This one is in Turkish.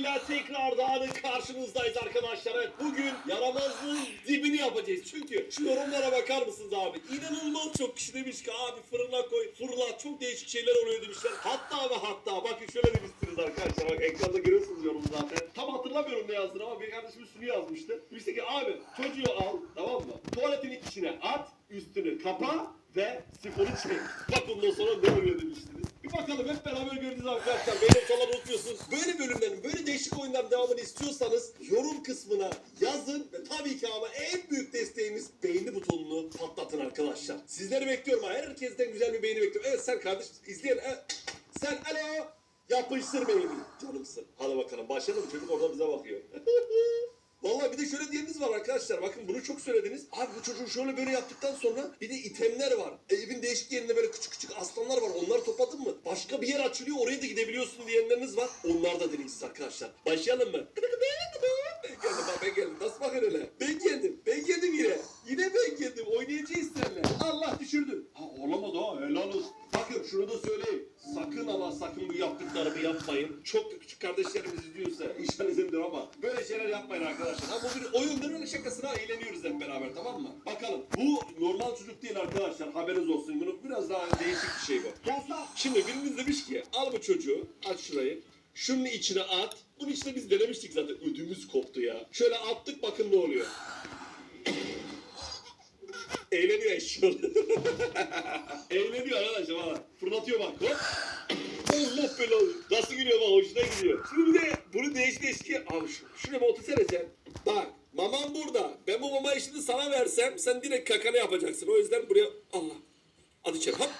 videosuyla tekrardan karşınızdayız arkadaşlar. Evet bugün yaramazlığın dibini yapacağız. Çünkü şu yorumlara bakar mısınız abi? İnanılmaz çok kişi demiş ki abi fırına koy, fırla çok değişik şeyler oluyor demişler. Hatta ve hatta bakın şöyle demişsiniz arkadaşlar. Bak ekranda görüyorsunuz yorumu zaten. Tam hatırlamıyorum ne yazdığını ama bir kardeşim üstünü yazmıştı. Demişti ki abi çocuğu al tamam mı? Tuvaletin içine at, üstünü kapa ve sifonu çek. Bak bundan sonra ne oluyor demiştiniz. Bir bakalım hep beraber göreceğiz arkadaşlar. Beğeni falan unutmuyorsunuz. Böyle bölümlerin, böyle değişik oyunların devamını istiyorsanız yorum kısmına yazın. Ve tabii ki ama en büyük desteğimiz beğeni butonunu patlatın arkadaşlar. Sizleri bekliyorum. Herkesten güzel bir beğeni bekliyorum. Evet sen kardeş izleyen... e, sen alo yapıştır beğeni. Canımsın. Hadi bakalım başlayalım. Çocuk orada bize bakıyor. Vallahi bir de şöyle diyeniniz var arkadaşlar. Bakın bunu çok söylediniz. Abi bu çocuğu şöyle böyle yaptıktan sonra bir de itemler var. Evin değişik yerinde böyle küçük küçük aslanlar var. Onları topladın mı? Başka bir yer açılıyor. Oraya da gidebiliyorsun diyenleriniz var. Onlar da deneyeceğiz arkadaşlar. Başlayalım mı? Geldim bak ben geldim. Nasıl bakın öyle? Ben geldim. Ben geldim yine. Yine ben geldim. Oynayacağız seninle. Allah düşürdüm. Ha olamadı ha. Helal olsun. Bakın şunu da söyleyeyim. Sakın ama sakın bu yaptıklarımı yapmayın. Çok küçük kardeşlerimiz izliyorsa işinizimdir ama böyle şeyler yapmayın arkadaşlar. Ha bu bir oyundur şakasına eğleniyoruz hep beraber tamam mı? Bakalım bu normal çocuk değil arkadaşlar haberiniz olsun. Bunu biraz daha değişik bir şey bu. Şimdi biriniz demiş ki al bu çocuğu aç şurayı. Şunun içine at. Bunun içine biz denemiştik zaten. Ödümüz koptu ya. Şöyle attık bakın ne oluyor. Eğleniyor eşyalı. Eğleniyor arkadaşlar valla. Fırlatıyor bak. Hop. Allah belanı. Nasıl gülüyor bak hoşuna gidiyor. Şimdi bir de bunu değiş değiş ki. Abi şu, şuraya bir otursana sen. Mama işini sana versem sen direkt kakanı yapacaksın. O yüzden buraya Allah. Hadi içeri hop.